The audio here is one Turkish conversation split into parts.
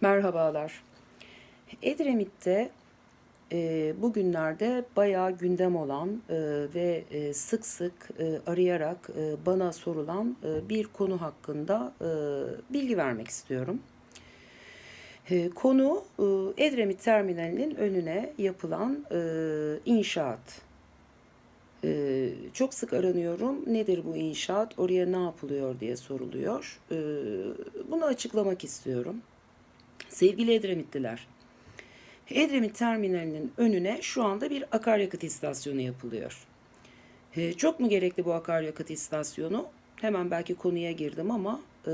Merhabalar. Edremit'te e, bugünlerde bayağı gündem olan e, ve e, sık sık e, arayarak e, bana sorulan e, bir konu hakkında e, bilgi vermek istiyorum. E, konu e, Edremit Terminali'nin önüne yapılan e, inşaat. E, çok sık aranıyorum. Nedir bu inşaat? Oraya ne yapılıyor diye soruluyor. E, bunu açıklamak istiyorum. Sevgili Edremitliler, Edremit Terminali'nin önüne şu anda bir akaryakıt istasyonu yapılıyor. E, çok mu gerekli bu akaryakıt istasyonu? Hemen belki konuya girdim ama e,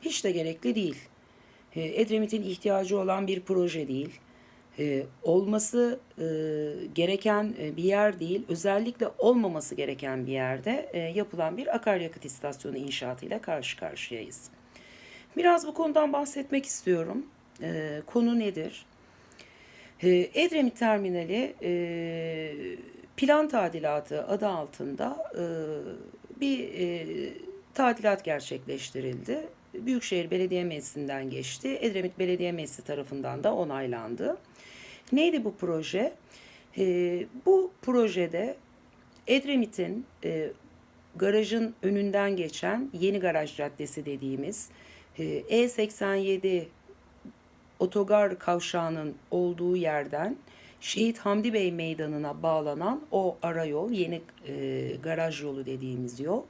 hiç de gerekli değil. E, Edremit'in ihtiyacı olan bir proje değil. E, olması e, gereken e, bir yer değil, özellikle olmaması gereken bir yerde e, yapılan bir akaryakıt istasyonu inşaatıyla karşı karşıyayız. Biraz bu konudan bahsetmek istiyorum. Ee, konu nedir? Ee, Edremit Terminali e, plan tadilatı adı altında e, bir e, tadilat gerçekleştirildi. Büyükşehir Belediye Meclisi'nden geçti. Edremit Belediye Meclisi tarafından da onaylandı. Neydi bu proje? Ee, bu projede Edremit'in e, garajın önünden geçen Yeni Garaj Caddesi dediğimiz e, E87 otogar kavşağının olduğu yerden Şehit Hamdi Bey Meydanı'na bağlanan o ara yol, yeni e, garaj yolu dediğimiz yol,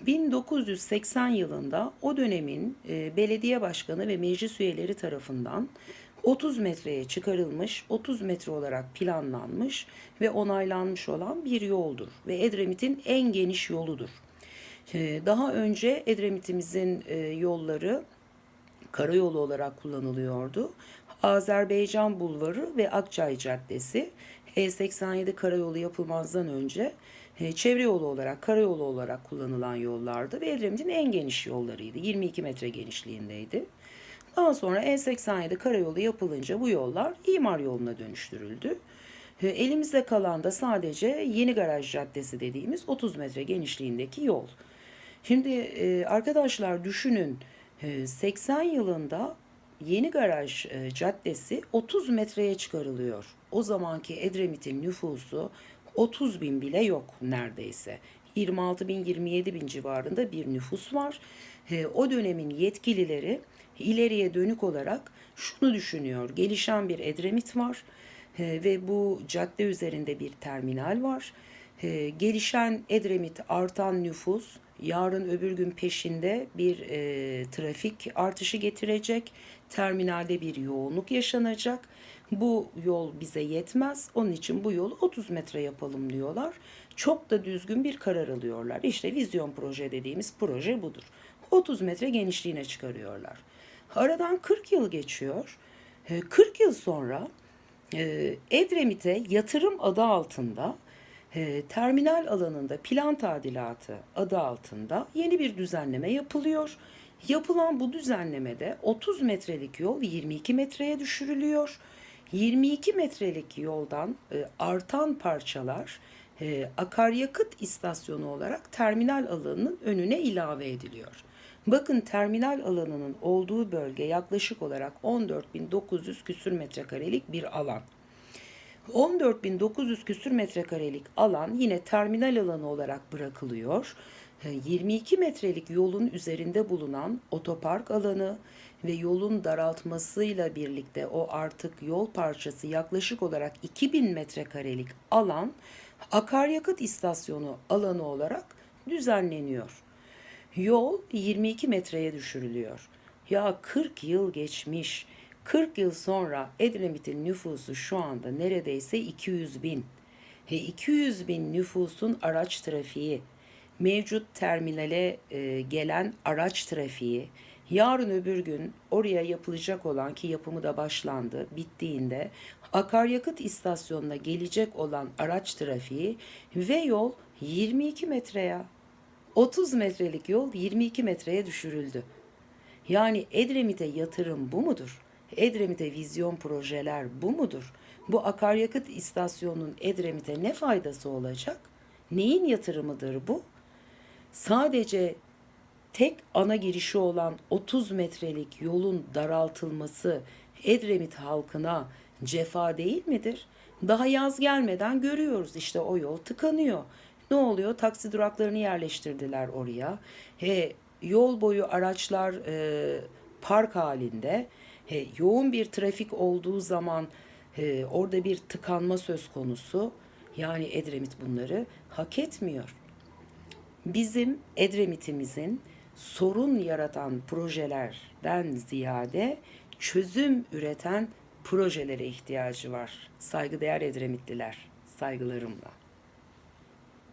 1980 yılında o dönemin e, belediye başkanı ve meclis üyeleri tarafından 30 metreye çıkarılmış, 30 metre olarak planlanmış ve onaylanmış olan bir yoldur ve Edremit'in en geniş yoludur. E, daha önce Edremit'imizin e, yolları karayolu olarak kullanılıyordu. Azerbaycan Bulvarı ve Akçay Caddesi E87 karayolu yapılmazdan önce e, çevre yolu olarak, karayolu olarak kullanılan yollardı ve Edremit'in en geniş yollarıydı. 22 metre genişliğindeydi. Daha sonra E87 karayolu yapılınca bu yollar imar yoluna dönüştürüldü. E, Elimizde kalan da sadece Yeni Garaj Caddesi dediğimiz 30 metre genişliğindeki yol. Şimdi e, arkadaşlar düşünün e, 80 yılında Yeni Garaj e, Caddesi 30 metreye çıkarılıyor. O zamanki Edremit'in nüfusu 30 bin bile yok neredeyse. 26 bin 27 bin civarında bir nüfus var. E, o dönemin yetkilileri ileriye dönük olarak şunu düşünüyor. Gelişen bir Edremit var e, ve bu cadde üzerinde bir terminal var. E, gelişen Edremit artan nüfus yarın öbür gün peşinde bir e, trafik artışı getirecek. Terminalde bir yoğunluk yaşanacak. Bu yol bize yetmez. Onun için bu yolu 30 metre yapalım diyorlar. Çok da düzgün bir karar alıyorlar. İşte vizyon proje dediğimiz proje budur. 30 metre genişliğine çıkarıyorlar. Aradan 40 yıl geçiyor. 40 yıl sonra Edremit'e yatırım adı altında terminal alanında plan tadilatı adı altında yeni bir düzenleme yapılıyor. Yapılan bu düzenlemede 30 metrelik yol 22 metreye düşürülüyor. 22 metrelik yoldan artan parçalar akaryakıt istasyonu olarak terminal alanının önüne ilave ediliyor. Bakın terminal alanının olduğu bölge yaklaşık olarak 14.900 küsür metrekarelik bir alan. 14.900 küsür metrekarelik alan yine terminal alanı olarak bırakılıyor. 22 metrelik yolun üzerinde bulunan otopark alanı ve yolun daraltmasıyla birlikte o artık yol parçası yaklaşık olarak 2000 metrekarelik alan akaryakıt istasyonu alanı olarak düzenleniyor. Yol 22 metreye düşürülüyor. Ya 40 yıl geçmiş. 40 yıl sonra Edremit'in nüfusu şu anda neredeyse 200 bin. He, 200 bin nüfusun araç trafiği, mevcut terminale e, gelen araç trafiği, yarın öbür gün oraya yapılacak olan ki yapımı da başlandı, bittiğinde akaryakıt istasyonuna gelecek olan araç trafiği ve yol 22 metreye 30 metrelik yol 22 metreye düşürüldü. Yani Edremit'e yatırım bu mudur? Edremit'e vizyon projeler bu mudur? Bu akaryakıt istasyonunun Edremit'e ne faydası olacak? Neyin yatırımıdır bu? Sadece tek ana girişi olan 30 metrelik yolun daraltılması Edremit halkına cefa değil midir? Daha yaz gelmeden görüyoruz işte o yol tıkanıyor. Ne oluyor? Taksi duraklarını yerleştirdiler oraya. He, yol boyu araçlar e, park halinde. He, yoğun bir trafik olduğu zaman e, orada bir tıkanma söz konusu. Yani Edremit bunları hak etmiyor. Bizim Edremit'imizin sorun yaratan projelerden ziyade çözüm üreten projelere ihtiyacı var. Saygıdeğer Edremitliler, saygılarımla.